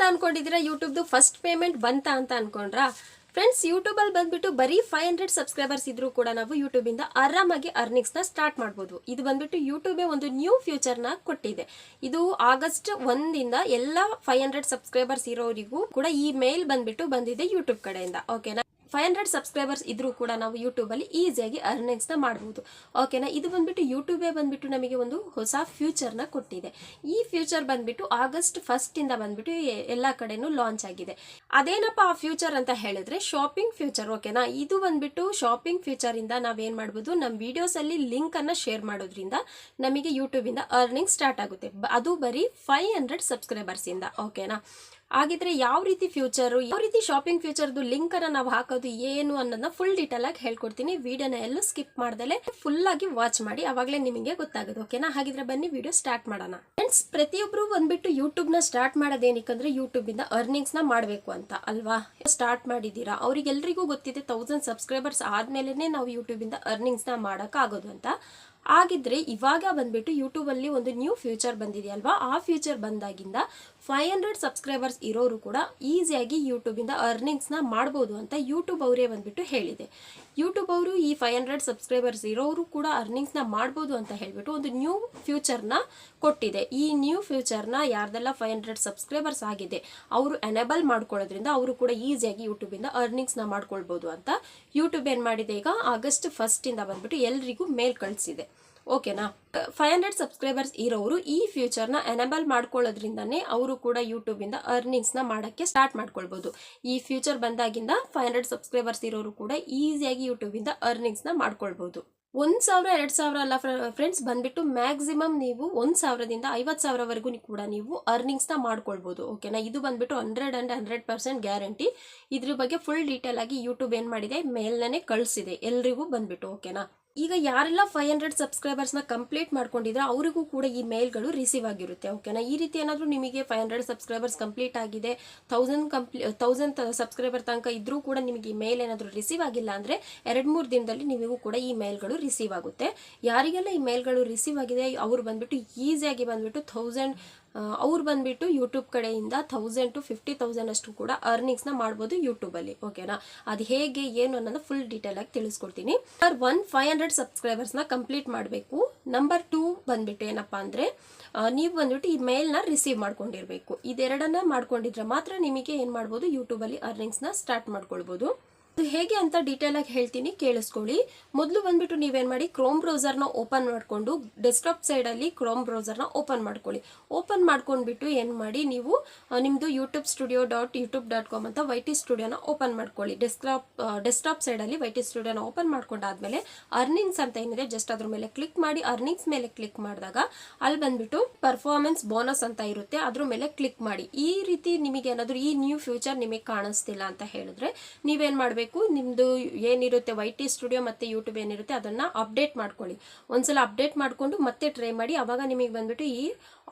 ಅಂತ ಅನ್ಕೊಂಡಿದ್ದೀರಾ? ಯೂಟ್ಯೂಬ್ದು first payment ಬಂತ ಅಂತ ಅನ್ಕೊಂಡ್ರಾ? ಫ್ರೆಂಡ್ಸ್ ಯೂಟ್ಯೂಬಲ್ಲಿ ಬಂದ್ಬಿಟ್ಟು ಬರೀ ಫೈವ್ ಹಂಡ್ರೆಡ್ ಸಬ್ಸ್ಕ್ರೈಬರ್ಸ್ ಇದ್ರೂ ಕೂಡ ನಾವು ಯೂಟ್ಯೂಬಿಂದ ಆರಾಮಾಗಿ ಅರ್ನಿಂಗ್ಸ್ನ ಸ್ಟಾರ್ಟ್ ಮಾಡ್ಬೋದು. ಇದು ಬಂದ್ಬಿಟ್ಟು ಯೂಟ್ಯೂಬೇ ಒಂದು ನ್ಯೂ ಫ್ಯೂಚರ್ನ ಕೊಟ್ಟಿದೆ. ಇದು ಆಗಸ್ಟ್ ಒಂದಿಂದ ಎಲ್ಲ ಫೈವ್ ಹಂಡ್ರೆಡ್ ಸಬ್ಸ್ಕ್ರೈಬರ್ಸ್ ಇರೋರಿಗೂ ಕೂಡ ಈ ಮೇಲ್ ಬಂದ್ಬಿಟ್ಟು ಬಂದಿದೆ ಯೂಟ್ಯೂಬ್ ಕಡೆಯಿಂದ. ಓಕೆನಾ ಫೈವ್ ಹಂಡ್ರೆಡ್ ಸಬ್ಸ್ಕ್ರೈಬರ್ಸ್ ಇದ್ರೂ ಕೂಡ ನಾವು ಯೂಟ್ಯೂಬಲ್ಲಿ ಈಸಿಯಾಗಿ ಅರ್ನಿಂಗ್ಸ್ನ ಮಾಡ್ಬೋದು. ಓಕೆನಾ ಇದು ಬಂದ್ಬಿಟ್ಟು ಯೂಟ್ಯೂಬೇ ಬಂದ್ಬಿಟ್ಟು ನಮಗೆ ಒಂದು ಹೊಸ ಫ್ಯೂಚರ್ನ ಕೊಟ್ಟಿದೆ. ಈ ಫ್ಯೂಚರ್ ಬಂದ್ಬಿಟ್ಟು ಆಗಸ್ಟ್ ಫಸ್ಟಿಂದ ಬಂದ್ಬಿಟ್ಟು ಎಲ್ಲ ಕಡೆನೂ ಲಾಂಚ್ ಆಗಿದೆ. ಅದೇನಪ್ಪ ಆ ಫ್ಯೂಚರ್ ಅಂತ ಹೇಳಿದ್ರೆ ಶಾಪಿಂಗ್ ಫ್ಯೂಚರ್ ಓಕೆನಾ ಇದು ಬಂದ್ಬಿಟ್ಟು ಶಾಪಿಂಗ್ ಫ್ಯೂಚರಿಂದ ನಾವೇನು ಮಾಡ್ಬೋದು? ನಮ್ಮ ವೀಡಿಯೋಸಲ್ಲಿ ಲಿಂಕನ್ನು ಶೇರ್ ಮಾಡೋದ್ರಿಂದ ನಮಗೆ ಯೂಟ್ಯೂಬಿಂದ ಅರ್ನಿಂಗ್ ಸ್ಟಾರ್ಟ್ ಆಗುತ್ತೆ. ಅದು ಬರೀ ಫೈವ್ ಹಂಡ್ರೆಡ್ ಸಬ್ಸ್ಕ್ರೈಬರ್ಸಿಂದ ಓಕೆನಾ ಹಾಗಿದ್ರೆ ಯಾವ ರೀತಿ ಫ್ಯೂಚರ್ ಯಾವ ರೀತಿ ಶಾಪಿಂಗ್ ಫ್ಯೂಚರ್ದು ಲಿಂಕ್ ಅನ್ನ ನಾವು ಹಾಕೋದು ಏನು ಅನ್ನೋದನ್ನ ಫುಲ್ ಡೀಟೇಲ್ ಆಗಿ ಹೇಳ್ಕೊಡ್ತೀನಿ. ವಿಡಿಯೋನ ಎಲ್ಲೂ ಸ್ಕಿಪ್ ಮಾಡ್ದಲೆ ಫುಲ್ ಆಗಿ ವಾಚ್ ಮಾಡಿ, ಅವಾಗಲೇ ನಿಮಗೆ ಗೊತ್ತಾಗೋದು ಓಕೆನಾ ಹಾಗಿದ್ರೆ ಬನ್ನಿ ವಿಡಿಯೋ ಸ್ಟಾರ್ಟ್ ಮಾಡೋಣ. ಫ್ರೆಂಡ್ಸ್ ಪ್ರತಿಯೊಬ್ಬರು ಬಂದ್ಬಿಟ್ಟು ಯೂಟ್ಯೂಬ್ನ ಸ್ಟಾರ್ಟ್ ಮಾಡೋದೇನಿಕ್ಕಂದ್ರೆ ಯೂಟ್ಯೂಬ್ ಇಂದ ಅರ್ನಿಂಗ್ಸ್ನ ಮಾಡಬೇಕು ಅಂತ, ಅಲ್ವಾ? ಸ್ಟಾರ್ಟ್ ಮಾಡಿದ್ದೀರಾ? ಅವ್ರಿಗೆಲ್ರಿಗೂ ಗೊತ್ತಿದೆ ತೌಸಂಡ್ ಸಬ್ಸ್ಕ್ರೈಬರ್ಸ್ ಆದ್ಮೇಲೆ ನಾವು ಯೂಟ್ಯೂಬ್ ಇಂದ ಅರ್ನಿಂಗ್ಸ್ನ ಮಾಡಕ್ ಆಗೋದು ಅಂತ. ಆಗಿದ್ರೆ ಇವಾಗ ಬಂದ್ಬಿಟ್ಟು ಯೂಟ್ಯೂಬ್ ಅಲ್ಲಿ ಒಂದು ನ್ಯೂ ಫ್ಯೂಚರ್ ಬಂದಿದೆ ಅಲ್ವಾ? ಆ ಫ್ಯೂಚರ್ ಬಂದಾಗಿಂದ ಫೈವ್ ಹಂಡ್ರೆಡ್ ಸಬ್ಸ್ಕ್ರೈಬರ್ಸ್ ಇರೋರು ಕೂಡ ಈಸಿಯಾಗಿ ಯೂಟ್ಯೂಬಿಂದ ಅರ್ನಿಂಗ್ಸ್ನ ಮಾಡ್ಬೋದು ಅಂತ ಯೂಟ್ಯೂಬ್ ಅವರೇ ಬಂದುಬಿಟ್ಟು ಹೇಳಿದೆ. ಯೂಟ್ಯೂಬ್ ಅವರು ಈ ಫೈವ್ ಹಂಡ್ರೆಡ್ ಸಬ್ಸ್ಕ್ರೈಬರ್ಸ್ ಇರೋರು ಕೂಡ ಅರ್ನಿಂಗ್ಸ್ನ ಮಾಡ್ಬೋದು ಅಂತ ಹೇಳಿಬಿಟ್ಟು ಒಂದು ನ್ಯೂ ಫ್ಯೂಚರ್ನ ಕೊಟ್ಟಿದೆ. ಈ ನ್ಯೂ ಫ್ಯೂಚರ್ನ ಯಾರ್ದೆಲ್ಲ ಫೈವ್ ಹಂಡ್ರೆಡ್ ಸಬ್ಸ್ಕ್ರೈಬರ್ಸ್ ಆಗಿದೆ, ಅವರು ಎನೇಬಲ್ ಮಾಡ್ಕೊಳ್ಳೋದ್ರಿಂದ ಅವರು ಕೂಡ ಈಸಿಯಾಗಿ ಯೂಟ್ಯೂಬಿಂದ ಅರ್ನಿಂಗ್ಸ್ನ ಮಾಡ್ಕೊಳ್ಬೋದು ಅಂತ ಯೂಟ್ಯೂಬ್ ಏನು ಮಾಡಿದೆ ಈಗ, ಆಗಸ್ಟ್ ಫಸ್ಟಿಂದ ಬಂದುಬಿಟ್ಟು ಎಲ್ರಿಗೂ ಮೇಲ್ ಕಳಿಸಿದೆ. ಓಕೆನಾ? ಫೈವ್ ಹಂಡ್ರೆಡ್ ಸಬ್ಸ್ಕ್ರೈಬರ್ಸ್ ಇರೋರು ಈ ಫ್ಯೂಚರ್ನ ಎನೇಬಲ್ ಮಾಡ್ಕೊಳ್ಳೋದ್ರಿಂದನೇ ಅವರು ಕೂಡ ಯೂಟ್ಯೂಬಿಂದ ಅರ್ನಿಂಗ್ಸ್ನ ಮಾಡೋಕ್ಕೆ ಸ್ಟಾರ್ಟ್ ಮಾಡ್ಕೊಳ್ಬೋದು. ಈ ಫ್ಯೂಚರ್ ಬಂದಾಗಿಂದ ಫೈವ್ ಹಂಡ್ರೆಡ್ ಸಬ್ಸ್ಕ್ರೈಬರ್ಸ್ ಇರೋರು ಕೂಡ ಈಸಿಯಾಗಿ ಯೂಟ್ಯೂಬಿಂದ ಅರ್ನಿಂಗ್ಸ್ನ ಮಾಡ್ಕೊಳ್ಬೋದು. ಒಂದು ಸಾವಿರ, ಎರಡು ಸಾವಿರ ಅಲ್ಲ ಫ್ರೆಂಡ್ಸ್ ಬಂದ್ಬಿಟ್ಟು ಮ್ಯಾಕ್ಸಿಮಮ್ ನೀವು ಒಂದು ಸಾವಿರದಿಂದ ಐವತ್ತು ಸಾವಿರವರೆಗೂ ಕೂಡ ನೀವು ಅರ್ನಿಂಗ್ಸ್ನ ಮಾಡ್ಕೊಳ್ಬೋದು ಓಕೆನಾ ಇದು ಬಂದ್ಬಿಟ್ಟು hundred and hundred percent guarantee ಇದ್ರ ಬಗ್ಗೆ ಫುಲ್ ಡೀಟೇಲ್ ಆಗಿ ಯೂಟ್ಯೂಬ್ ಏನು ಮಾಡಿದೆ? ಮೇಲ್ನೇ ಕಳಿಸಿದೆ. ಎಲ್ರಿಗೂ ಬಂದ್ಬಿಟ್ಟು ಓಕೆನಾ ಈಗ ಯಾರೆಲ್ಲ ಫೈವ್ ಹಂಡ್ರೆಡ್ ಸಬ್ಸ್ಕ್ರೈಬರ್ಸ್ನ ಕಂಪ್ಲೀಟ್ ಮಾಡ್ಕೊಂಡಿದ್ರೆ ಅವರಿಗೂ ಕೂಡ ಈ ಮೇಲ್ಗಳು ರಿಸೀವ್ ಆಗಿರುತ್ತೆ ಓಕೆನಾ ಈ ರೀತಿ ಏನಾದರೂ ನಿಮಗೆ ಫೈವ್ ಹಂಡ್ರೆಡ್ ಸಬ್ಸ್ಕ್ರೈಬರ್ಸ್ ಕಂಪ್ಲೀಟ್ ಆಗಿದೆ ತೌಸಂಡ್ ಕಂಪ್ಲೀ ತೌಸಂಡ್ ಸಬ್ಸ್ಕ್ರೈಬರ್ ತನಕ ಇದ್ರೂ ಕೂಡ ನಿಮಗೆ ಈ ಮೇಲ್ ಏನಾದರೂ ರಿಸೀವ್ ಆಗಿಲ್ಲ ಅಂದರೆ ಎರಡು ಮೂರು ದಿನದಲ್ಲಿ ನಿಮಗೂ ಕೂಡ ಈ ಮೇಲ್ಗಳು ರಿಸೀವ್ ಆಗುತ್ತೆ. ಯಾರಿಗೆಲ್ಲ ಈ ಮೇಲ್ಗಳು ರಿಸೀವ್ ಆಗಿದೆ, ಅವ್ರು ಬಂದ್ಬಿಟ್ಟು ಈಸಿಯಾಗಿ ಬಂದ್ಬಿಟ್ಟು ಥೌಸಂಡ್ ಅವ್ರು ಬಂದ್ಬಿಟ್ಟು ಯೂಟ್ಯೂಬ್ ಕಡೆಯಿಂದ ಥೌಸಂಡ್ ಟು ಫಿಫ್ಟಿ ತೌಸಂಡ್ ಅಷ್ಟು ಕೂಡ ಅರ್ನಿಂಗ್ಸ್ನ ಮಾಡ್ಬೋದು ಯೂಟ್ಯೂಬಲ್ಲಿ ಓಕೆನಾ ಅದು ಹೇಗೆ, ಏನು ಅನ್ನೋದು ಫುಲ್ ಡೀಟೇಲಾಗಿ ತಿಳಿಸ್ಕೊಡ್ತೀನಿ. ಸರ್ ಒನ್ ಫೈವ್ ಹಂಡ್ರೆಡ್ ಸಬ್ಸ್ಕ್ರೈಬರ್ಸ್ನ ಕಂಪ್ಲೀಟ್ ಮಾಡಬೇಕು. ನಂಬರ್ ಟೂ ಬಂದ್ಬಿಟ್ಟು ಏನಪ್ಪ ಅಂದರೆ ನೀವು ಬಂದ್ಬಿಟ್ಟು ಈ ಮೇಲ್ನ ರಿಸೀವ್ ಮಾಡ್ಕೊಂಡಿರಬೇಕು. ಇದೆರಡನ್ನ ಮಾಡ್ಕೊಂಡಿದ್ರೆ ಮಾತ್ರ ನಿಮಗೆ ಏನು ಮಾಡ್ಬೋದು ಯೂಟ್ಯೂಬಲ್ಲಿ ಅರ್ನಿಂಗ್ಸ್ನ ಸ್ಟಾರ್ಟ್ ಮಾಡ್ಕೊಳ್ಬೋದು. ಅದು ಹೇಗೆ ಅಂತ ಡೀಟೇಲ್ ಆಗಿ ಹೇಳ್ತೀನಿ, ಕೇಳಿಸ್ಕೊಳ್ಳಿ. ಮೊದಲು ಬಂದ್ಬಿಟ್ಟು ನೀವೇನು ಮಾಡಿ ಕ್ರೋಮ್ ಬ್ರೌಸರ್ನ ಓಪನ್ ಮಾಡಿಕೊಂಡು ಡೆಸ್ಕ್ಟಾಪ್ ಸೈಡಲ್ಲಿ ಕ್ರೋಮ್ ಬ್ರೌಸರ್ನ ಓಪನ್ ಮಾಡ್ಕೊಳ್ಳಿ. ಓಪನ್ ಮಾಡ್ಕೊಂಡ್ಬಿಟ್ಟು ಏನು ಮಾಡಿ ನೀವು ನಿಮ್ಮದು YouTube studio dot YouTube dot com ಅಂತ ವೈ ಟಿ ಸ್ಟುಡಿಯೋನ ಓಪನ್ ಮಾಡ್ಕೊಳ್ಳಿ. ಡೆಸ್ಕ್ಟಾಪ್ ಡೆಸ್ಕ್ಟಾಪ್ ಸೈಡಲ್ಲಿ ವೈ ಟಿ ಸ್ಟುಡಿಯೋನ ಓಪನ್ ಮಾಡ್ಕೊಂಡಾದ್ಮೇಲೆ ಅರ್ನಿಂಗ್ಸ್ ಅಂತ ಏನಿದೆ ಜಸ್ಟ್ ಅದ್ರ ಮೇಲೆ ಕ್ಲಿಕ್ ಮಾಡಿ ಅರ್ನಿಂಗ್ಸ್ ಮೇಲೆ ಕ್ಲಿಕ್ ಮಾಡಿದಾಗ ಅಲ್ಲಿ ಬಂದ್ಬಿಟ್ಟು ಪರ್ಫಾರ್ಮೆನ್ಸ್ ಬೋನಸ್ ಅಂತ ಇರುತ್ತೆ, ಅದ್ರ ಮೇಲೆ ಕ್ಲಿಕ್ ಮಾಡಿ. ಈ ರೀತಿ ನಿಮಗೆ ಏನಾದರೂ ಈ ನ್ಯೂ ಫ್ಯೂಚರ್ ನಿಮಗೆ ಕಾಣಿಸ್ತಿಲ್ಲ ಅಂತ ಹೇಳಿದ್ರೆ ನೀವೇನು ಮಾಡಬೇಕು? ನಿಮ್ಮದು ಏನಿರುತ್ತೆ ವೈ ಟಿ ಸ್ಟುಡಿಯೋ ಮತ್ತು ಯೂಟ್ಯೂಬ್ ಏನಿರುತ್ತೆ ಅದನ್ನು ಅಪ್ಡೇಟ್ ಮಾಡ್ಕೊಳ್ಳಿ. ಒಂದ್ಸಲ ಅಪ್ಡೇಟ್ ಮಾಡಿಕೊಂಡು ಮತ್ತೆ ಟ್ರೈ ಮಾಡಿ. ಅವಾಗ ನಿಮಗೆ ಬಂದ್ಬಿಟ್ಟು ಈ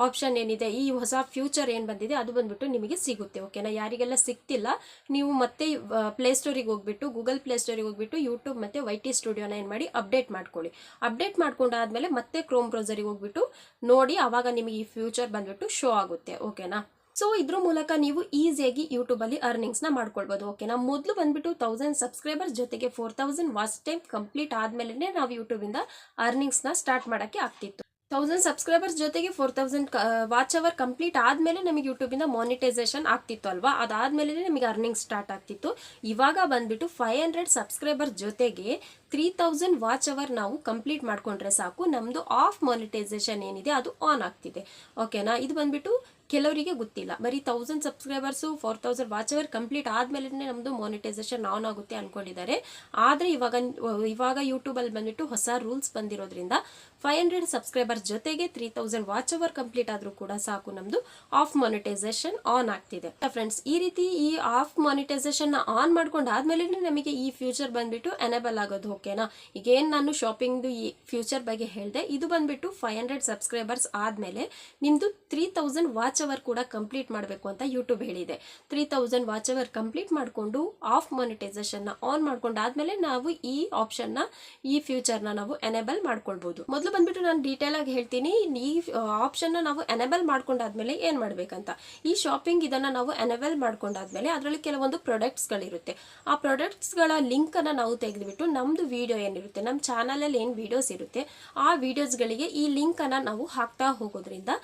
ಆಪ್ಷನ್ ಏನಿದೆ, ಈ ಹೊಸ ಫ್ಯೂಚರ್ ಏನು ಬಂದಿದೆ ಅದು ಬಂದ್ಬಿಟ್ಟು ನಿಮಗೆ ಸಿಗುತ್ತೆ ಓಕೆನಾ ಯಾರಿಗೆಲ್ಲ ಸಿಗ್ತಿಲ್ಲ ನೀವು ಮತ್ತೆ ಪ್ಲೇಸ್ಟೋರಿಗೆ ಹೋಗ್ಬಿಟ್ಟು ಗೂಗಲ್ ಪ್ಲೇಸ್ಟೋರಿಗೆ ಹೋಗ್ಬಿಟ್ಟು ಯೂಟ್ಯೂಬ್ ಮತ್ತು ವೈ ಟಿ ಸ್ಟುಡಿಯೋನ ಏನು ಮಾಡಿ ಅಪ್ಡೇಟ್ ಮಾಡ್ಕೊಳ್ಳಿ. ಅಪ್ಡೇಟ್ ಮಾಡ್ಕೊಂಡಾದ್ಮೇಲೆ ಮತ್ತೆ ಕ್ರೋಮ್ ಬ್ರೌಸರಿಗೆ ಹೋಗ್ಬಿಟ್ಟು ನೋಡಿ, ಅವಾಗ ನಿಮಗೆ ಈ ಫ್ಯೂಚರ್ ಬಂದ್ಬಿಟ್ಟು ಶೋ ಆಗುತ್ತೆ ಓಕೆನಾ ಸೊ ಇದ್ರ ಮೂಲಕ ನೀವು ಈಸಿಯಾಗಿ ಯೂಟ್ಯೂಬಲ್ಲಿ ಅರ್ನಿಂಗ್ಸ್ನ ಮಾಡ್ಕೊಳ್ಬೋದು ಓಕೆನಾ ಮೊದಲು ಬಂದ್ಬಿಟ್ಟು ತೌಸಂಡ್ ಸಬ್ಸ್ಕ್ರೈಬರ್ಸ್ ಜೊತೆಗೆ four thousand watch time complete ಆದಮೇಲೆ ನಾವು ಯೂಟ್ಯೂಬಿಂದ ಅರ್ನಿಂಗ್ಸ್ನ ಸ್ಟಾರ್ಟ್ ಮಾಡೋಕ್ಕೆ ಆಗ್ತಿತ್ತು. ತೌಸಂಡ್ ಸಬ್ಸ್ಕ್ರೈಬರ್ಸ್ ಜೊತೆಗೆ four thousand watch hour complete ಆದಮೇಲೆ ನಮಗೆ ಯೂಟ್ಯೂಬಿಂದ ಮಾನಿಟೈಸೇಷನ್ ಆಗ್ತಿತ್ತು ಅಲ್ವಾ? ಅದಾದಮೇಲೆ ನಮಗೆ ಅರ್ನಿಂಗ್ ಸ್ಟಾರ್ಟ್ ಆಗ್ತಿತ್ತು. ಇವಾಗ ಬಂದ್ಬಿಟ್ಟು ಫೈವ್ ಹಂಡ್ರೆಡ್ ಸಬ್ಸ್ಕ್ರೈಬರ್ ಜೊತೆಗೆ ತ್ರೀ ತೌಸಂಡ್ ವಾಚ್ ಅವರ್ ನಾವು ಕಂಪ್ಲೀಟ್ ಮಾಡ್ಕೊಂಡ್ರೆ ಸಾಕು. ನಮ್ಮದು ಆಫ್ ಮಾನಿಟೈಸೇಷನ್ ಏನಿದೆ ಅದು ಆನ್ ಆಗ್ತಿದೆ ಓಕೆನಾ ಇದು ಬಂದ್ಬಿಟ್ಟು ಕೆಲವರಿಗೆ ಗೊತ್ತಿಲ್ಲ. ಬರೀ thousand subscribers four thousand watch hour complete ಆದಮೇಲೆ ನಮ್ಮದು ಮಾನಿಟೈಸೇಷನ್ ಆನ್ ಆಗುತ್ತೆ ಅಂದ್ಕೊಂಡಿದ್ದಾರೆ ಆದರೆ ಇವಾಗ ಇವಾಗ ಯೂಟ್ಯೂಬಲ್ಲಿ ಬಂದ್ಬಿಟ್ಟು ಹೊಸ ರೂಲ್ಸ್ ಬಂದಿರೋದ್ರಿಂದ ಫೈವ್ ಹಂಡ್ರೆಡ್ ಸಬ್ಸ್ಕ್ರೈಬರ್ಸ್ ಜೊತೆಗೆ three thousand watch hour complete ಆದರೂ ಕೂಡ ಸಾಕು ನಮ್ಮದು ಆಫ್ ಮಾನಿಟೈಸೇಷನ್ ಆನ್ ಆಗ್ತಿದೆ. ಫ್ರೆಂಡ್ಸ್ ಈ ರೀತಿ ಈ ಆಫ್ ಮಾನಿಟೈಸೇಷನ್ ಆನ್ ಮಾಡ್ಕೊಂಡು ಆದ್ಮೇಲೆ ನಮಗೆ ಈ ಫ್ಯೂಚರ್ ಬಂದ್ಬಿಟ್ಟು ಎನೇಬಲ್ ಆಗೋದು ಓಕೆನಾ ಈಗ ಏನು ನಾನು ಶಾಪಿಂಗ್ದು ಈ ಫ್ಯೂಚರ್ ಬಗ್ಗೆ ಹೇಳಿದೆ, ಇದು ಬಂದ್ಬಿಟ್ಟು ಫೈವ್ ಹಂಡ್ರೆಡ್ ಸಬ್ಸ್ಕ್ರೈಬರ್ಸ್ ಆದಮೇಲೆ ನಿಮ್ಮದು ತ್ರೀ ತೌಸಂಡ್ ವಾಚ್ ಅವರ್ ಕೂಡ ಕಂಪ್ಲೀಟ್ ಮಾಡಬೇಕು ಅಂತ ಯೂಟ್ಯೂಬ್ ಹೇಳಿದೆ. Three thousand watch hour complete ಮಾಡಿಕೊಂಡು ಆಫ್ ಮಾನಿಟೈಸೇಷನ್ನ ಆನ್ ಮಾಡ್ಕೊಂಡು ಆದಮೇಲೆ ನಾವು ಈ ಆಪ್ಷನ್ನ ಈ ಫ್ಯೂಚರ್ನ ನಾವು ಎನೇಬಲ್ ಮಾಡ್ಕೊಳ್ಬೋದು. ಮೊದಲು ಬಂದ್ಬಿಟ್ಟು ನಾನು ಡೀಟೇಲ್ ಆಗಿ ಹೇಳ್ತೀನಿ. ಈ ಆಪ್ಷನ್ನ ನಾವು ಎನೇಬಲ್ ಮಾಡ್ಕೊಂಡಾದ್ಮೇಲೆ ಏನು ಮಾಡಬೇಕಂತ? ಈ ಶಾಪಿಂಗ್ ಇದನ್ನ ನಾವು ಎನೇಬಲ್ ಮಾಡ್ಕೊಂಡಾದ್ಮೇಲೆ ಅದರಲ್ಲಿ ಕೆಲವೊಂದು ಪ್ರಾಡಕ್ಟ್ಸ್ಗಳಿರುತ್ತೆ ಆ ಪ್ರಾಡಕ್ಟ್ಸ್ಗಳ ಲಿಂಕನ್ನು ನಾವು ತೆಗೆದುಬಿಟ್ಟು ನಮ್ಮದು ವಿಡಿಯೋ ಏನಿರುತ್ತೆ ನಮ್ಮ ಚಾನಲಲ್ಲಿ ಏನು ವಿಡಿಯೋಸ್ ಇರುತ್ತೆ, ಆ ವಿಡಿಯೋಸ್ಗಳಿಗೆ ಈ ಲಿಂಕನ್ನು ನಾವು ಹಾಕ್ತಾ ಹೋಗೋದ್ರಿಂದ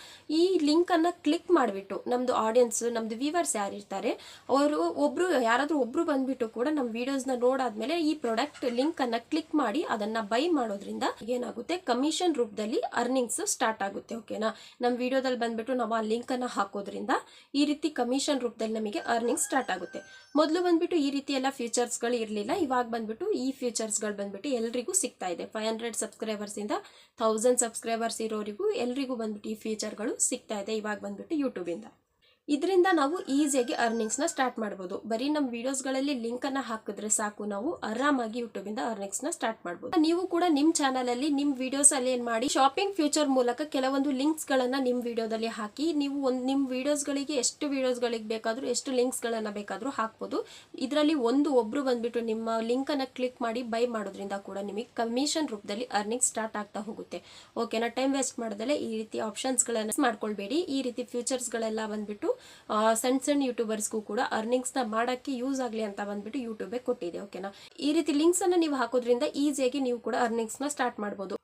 ಈ ಲಿಂಕನ್ನು ಕ್ಲಿಕ್ ಮಾಡಿಬಿಟ್ಟು ನಮ್ಮದು ಆಡಿಯನ್ಸ್ ನಮ್ಮದು ವ್ಯೂವರ್ಸ್ ಯಾರಿರ್ತಾರೆ, ಅವರು ಒಬ್ಬರು ಯಾರಾದರೂ ಒಬ್ಬರು ಬಂದ್ಬಿಟ್ಟು ಕೂಡ ನಮ್ಮ ವಿಡಿಯೋಸ್ನ ನೋಡಾದ್ಮೇಲೆ ಈ ಪ್ರಾಡಕ್ಟ್ ಲಿಂಕನ್ನು ಕ್ಲಿಕ್ ಮಾಡಿ ಅದನ್ನು ಬೈ ಮಾಡೋದ್ರಿಂದ ಏನಾಗುತ್ತೆ? ಕಮಿಷನ್ ರೂಪದಲ್ಲಿ ಅರ್ನಿಂಗ್ಸ್ ಸ್ಟಾರ್ಟ್ ಆಗುತ್ತೆ ಓಕೆನಾ ನಮ್ಮ ವಿಡಿಯೋದಲ್ಲಿ ಬಂದ್ಬಿಟ್ಟು ನಾವು ಆ ಲಿಂಕನ್ನು ಹಾಕೋದ್ರಿಂದ ಈ ರೀತಿ ಕಮಿಷನ್ ರೂಪದಲ್ಲಿ ನಮಗೆ ಅರ್ನಿಂಗ್ ಸ್ಟಾರ್ಟ್ ಆಗುತ್ತೆ. ಮೊದಲು ಬಂದ್ಬಿಟ್ಟು ಈ ರೀತಿ ಎಲ್ಲ ಫೀಚರ್ಸ್ಗಳು ಇರಲಿಲ್ಲ, ಇವಾಗ ಬಂದ್ಬಿಟ್ಟು ಈ ಫ್ಯೂಚರ್ಸ್ಗಳು ಬಂದ್ಬಿಟ್ಟು ಎಲ್ರಿಗೂ ಸಿಗ್ತಾ ಇದೆ. ಫೈವ್ ಹಂಡ್ರೆಡ್ ಸಬ್ಸ್ಕ್ರೈಬರ್ಸಿಂದ ಥೌಸಂಡ್ ಸಬ್ಸ್ಕ್ರೈಬರ್ಸ್ ಇರೋರಿಗೂ ಎಲ್ರಿಗೂ ಬಂದ್ಬಿಟ್ಟು ಈ ಫ್ಯೂಚರ್ಗಳು ಸಿಗ್ತಾ ಇದೆ, ಇವಾಗ ಬಂದ್ಬಿಟ್ಟು ಯೂಟ್ಯೂಬಿಂದ ಇದರಿಂದ ನಾವು ಈಸಿಯಾಗಿ ಅರ್ನಿಂಗ್ಸ್ನ ಸ್ಟಾರ್ಟ್ ಮಾಡ್ಬೋದು. ಬರೀ ನಮ್ಮ ವೀಡಿಯೋಸ್ಗಳಲ್ಲಿ ಲಿಂಕನ್ನು ಹಾಕಿದ್ರೆ ಸಾಕು. ನಾವು ಆರಾಮಾಗಿ ಯೂಟ್ಯೂಬಿಂದ ಅರ್ನಿಂಗ್ಸ್ನ ಸ್ಟಾರ್ಟ್ ಮಾಡ್ಬೋದು. ನೀವು ಕೂಡ ನಿಮ್ಮ ಚಾನಲಲ್ಲಿ ನಿಮ್ಮ ವೀಡಿಯೋಸಲ್ಲಿ ಏನು ಮಾಡಿ ಶಾಪಿಂಗ್ ಫ್ಯೂಚರ್ ಮೂಲಕ ಕೆಲವೊಂದು ಲಿಂಕ್ಸ್ಗಳನ್ನು ನಿಮ್ಮ ವಿಡಿಯೋದಲ್ಲಿ ಹಾಕಿ, ನೀವು ಒಂದು ನಿಮ್ಮ ವಿಡಿಯೋಸ್ಗಳಿಗೆ ಎಷ್ಟು ವಿಡಿಯೋಸ್ಗಳಿಗೆ ಬೇಕಾದರೂ, ಎಷ್ಟು ಲಿಂಕ್ಸ್ಗಳನ್ನು ಬೇಕಾದರೂ ಹಾಕ್ಬೋದು. ಇದರಲ್ಲಿ ಒಂದು ಒಬ್ಬರು ಬಂದುಬಿಟ್ಟು ನಿಮ್ಮ ಲಿಂಕನ್ನು ಕ್ಲಿಕ್ ಮಾಡಿ ಬೈ ಮಾಡೋದ್ರಿಂದ ಕೂಡ ನಿಮಗೆ ಕಮಿಷನ್ ರೂಪದಲ್ಲಿ ಅರ್ನಿಂಗ್ ಸ್ಟಾರ್ಟ್ ಆಗ್ತಾ ಹೋಗುತ್ತೆ. ಓಕೆನಾ ಟೈಮ್ ವೇಸ್ಟ್ ಮಾಡದಲ್ಲೇ ಈ ರೀತಿ ಆಪ್ಷನ್ಸ್ಗಳನ್ನು ಮಾಡ್ಕೊಳ್ಬೇಡಿ. ಈ ರೀತಿ ಫ್ಯೂಚರ್ಸ್ಗಳೆಲ್ಲ ಬಂದ್ಬಿಟ್ಟು ಸಣ್ಣ ಸಣ್ಣ ಯೂಟ್ಯೂಬರ್ಸ್ಗೂ ಕೂಡ ಅರ್ನಿಂಗ್ಸ್ನ ಮಾಡೋಕ್ಕೆ ಯೂಸ್ ಆಗಲಿ ಅಂತ ಬಂದ್ಬಿಟ್ಟು ಯೂಟ್ಯೂಬೇ ಕೊಟ್ಟಿದೆ ಓಕೆನಾ ಈ ರೀತಿ ಲಿಂಕ್ಸನ್ನು ನೀವು ಹಾಕೋದ್ರಿಂದ ಈಸಿಯಾಗಿ ನೀವು ಕೂಡ ಅರ್ನಿಂಗ್ಸ್ನ ಸ್ಟಾರ್ಟ್ ಮಾಡ್ಬೋದು.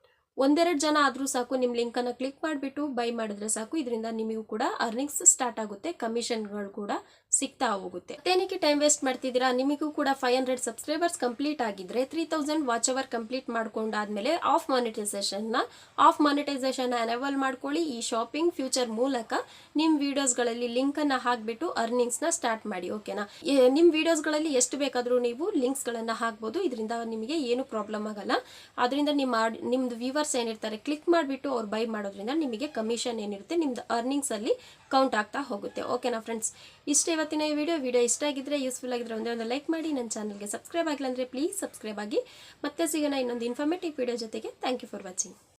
ಒಂದೆರಡು ಜನ ಆದರೂ ಸಾಕು ನಿಮ್ಮ ಲಿಂಕನ್ನು ಕ್ಲಿಕ್ ಮಾಡಿಬಿಟ್ಟು ಬೈ ಮಾಡಿದ್ರೆ ಸಾಕು. ಇದರಿಂದ ನಿಮಗೂ ಕೂಡ ಅರ್ನಿಂಗ್ಸ್ ಸ್ಟಾರ್ಟ್ ಆಗುತ್ತೆ ಕಮಿಷನ್ಗಳು ಕೂಡ ಸಿಗ್ತಾ ಹೋಗುತ್ತೆ. ಏನಕ್ಕೆ ಟೈಮ್ ವೇಸ್ಟ್ ಮಾಡ್ತಿದ್ದೀರಾ? ನಿಮಗೂ ಕೂಡ ಫೈವ್ ಹಂಡ್ರೆಡ್ ಸಬ್ಸ್ಕ್ರೈಬರ್ಸ್ ಕಂಪ್ಲೀಟ್ ಆಗಿದ್ರೆ three thousand watch hour complete ಮಾಡ್ಕೊಂಡಾದ್ಮೇಲೆ of ಮಾನಿಟೈಸೇಷನ್ನ ಆಫ್ ಮಾನಿಟೈಸೇಷನ್ ಅನೇಬಲ್ ಮಾಡ್ಕೊಳ್ಳಿ. ಈ ಶಾಪಿಂಗ್ ಫ್ಯೂಚರ್ ಮೂಲಕ ನಿಮ್ಮ ವಿಡಿಯೋಸ್ಗಳಲ್ಲಿ ಲಿಂಕನ್ನು ಹಾಕಿಬಿಟ್ಟು ಅರ್ನಿಂಗ್ಸ್ನ ಸ್ಟಾರ್ಟ್ ಮಾಡಿ ಓಕೆನಾ ನಿಮ್ಮ ವಿಡಿಯೋಸ್ಗಳಲ್ಲಿ ಎಷ್ಟು ಬೇಕಾದರೂ ನೀವು ಲಿಂಕ್ಸ್ಗಳನ್ನು ಹಾಕ್ಬೋದು. ಇದರಿಂದ ನಿಮಗೆ ಏನು ಪ್ರಾಬ್ಲಮ್ ಆಗಲ್ಲ. ಅದರಿಂದ ನಿಮ್ಮ ನಿಮ್ಮದು ನಿಮ್ದು ವ್ಯೂವರ್ಸ್ ಏನಿರ್ತಾರೆ ಕ್ಲಿಕ್ ಮಾಡಿಬಿಟ್ಟು ಅವ್ರು ಬೈ ಮಾಡೋದ್ರಿಂದ ನಿಮಗೆ ಕಮಿಷನ್ ಏನಿರುತ್ತೆ, ನಿಮ್ದು ಅರ್ನಿಂಗ್ಸಲ್ಲಿ ಕೌಂಟ್ ಆಗ್ತಾ ಹೋಗುತ್ತೆ. ಓಕೆನಾ ಫ್ರೆಂಡ್ಸ್ ಇಷ್ಟೇ ಇವತ್ತಿನ ಈ ವಿಡಿಯೋ ವಿಡಿಯೋ ಇಷ್ಟ ಆಗಿದ್ರೆ ಯೂಸ್ಫುಲ್ ಆಗಿದ್ರೆ ಒಂದೇ ಒಂದು ಲೈಕ್ ಮಾಡಿ ನನ್ನ ಚಾನಲ್ಗೆ ಸಬ್ಸ್ಕ್ರೈಬ್ ಆಗಿಲ್ಲ ಅಂದರೆ ಪ್ಲೀಸ್ ಸಬ್ಸ್ಕ್ರೈಬ್ ಆಗಿ ಮತ್ತೆ ಸಿಗೋಣ ಇನ್ನೊಂದು ಇನ್ಫಾರ್ಮೇಟಿವ್ ವಿಡಿಯೋ ಜೊತೆಗೆ. Thank you for watching